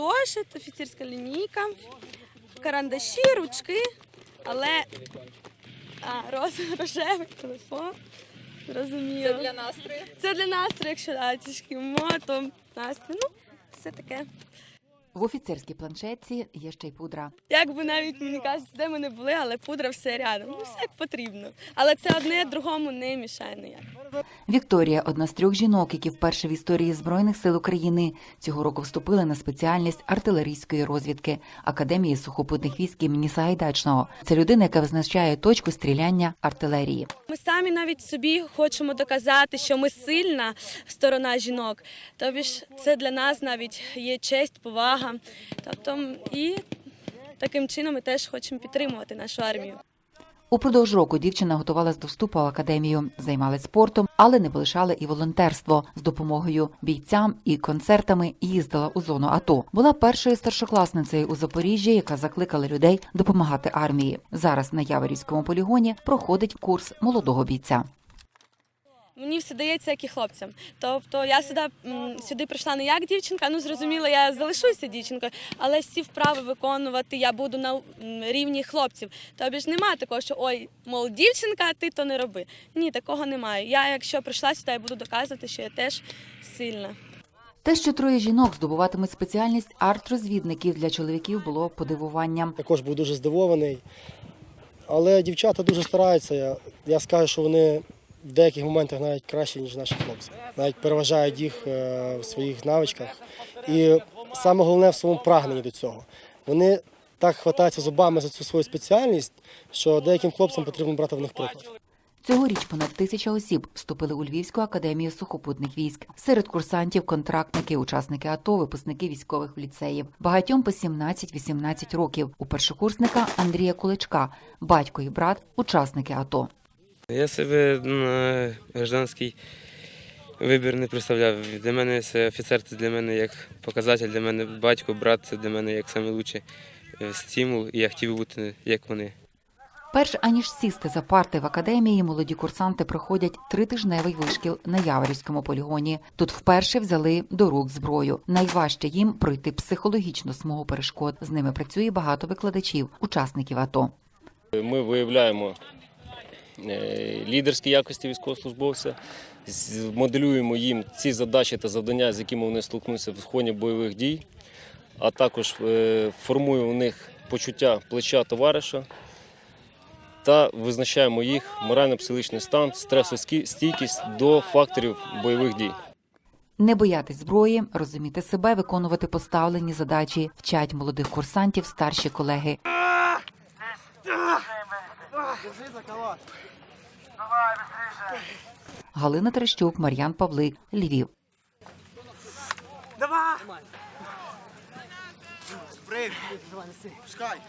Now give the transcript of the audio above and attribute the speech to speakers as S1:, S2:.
S1: зошит, офіцерська лінійка, карандаші, ручки, але а, роз, рожевий телефон. Розумію.
S2: Це для настрою.
S1: Це для настрою, якщо да, трішки мото, настрій. Ну, все таке.
S3: В офіцерській планшетці є ще й пудра.
S1: Як би навіть мені кажуть, де ми не були, але пудра все рядом. Ну, все як потрібно. Але це одне другому не мішає ніяк.
S3: Вікторія одна з трьох жінок, які вперше в історії збройних сил України цього року вступили на спеціальність артилерійської розвідки Академії сухопутних військ імені Сагайдачного. Це людина, яка визначає точку стріляння артилерії.
S1: Ми самі навіть собі хочемо доказати, що ми сильна сторона жінок. Тобі ж це для нас навіть є честь, повага. Тобто і таким чином ми теж хочемо підтримувати нашу армію.
S3: Упродовж року дівчина готувалась до вступу в академію, займалась спортом, але не полишала і волонтерство з допомогою бійцям і концертами їздила у зону АТО. Була першою старшокласницею у Запоріжжі, яка закликала людей допомагати армії. Зараз на Яворівському полігоні проходить курс молодого бійця.
S1: Мені все дається, як і хлопцям. Тобто я сюди, сюди прийшла не як дівчинка, ну зрозуміло, я залишуся дівчинкою, але всі вправи виконувати я буду на рівні хлопців. Тобі ж немає такого, що ой, мол, дівчинка, ти то не роби. Ні, такого немає. Я, якщо прийшла сюди, я буду доказувати, що я теж сильна.
S3: Те, що троє жінок здобуватимуть спеціальність арт-розвідників для чоловіків, було подивуванням.
S4: Також був дуже здивований. Але дівчата дуже стараються. Я, я скажу, що вони в деяких моментах навіть краще, ніж наші хлопці. Навіть переважають їх е, в своїх навичках. І саме головне в своєму прагненні до цього. Вони так хватаються зубами за цю свою спеціальність, що деяким хлопцям потрібно брати в них приклад.
S3: Цьогоріч понад тисяча осіб вступили у Львівську академію сухопутних військ. Серед курсантів контрактники, учасники АТО, випускники військових ліцеїв. Багатьом по 17-18 років. У першокурсника Андрія Куличка, батько і брат, учасники АТО.
S5: Я себе на гражданський вибір не представляв. Для мене це офіцер це для мене як показатель, для мене батько, брат це для мене як найкращий стимул, і я хотів бути як вони.
S3: Перш аніж сісти за парти в академії, молоді курсанти проходять тритижневий вишкіл на Яворівському полігоні. Тут вперше взяли до рук зброю. Найважче їм пройти психологічну смугу перешкод. З ними працює багато викладачів, учасників АТО.
S6: Ми виявляємо лідерські якості військовослужбовця, моделюємо їм ці задачі та завдання, з якими вони столкнуться в ході бойових дій, а також е, формуємо у них почуття плеча товариша та визначаємо їх морально-психологічний стан, стресостійкість до факторів бойових дій.
S3: Не боятись зброї, розуміти себе, виконувати поставлені задачі, вчать молодих курсантів старші колеги. Галина Терещук, Мар'ян Павлик, Львів.
S7: Давай Пускай.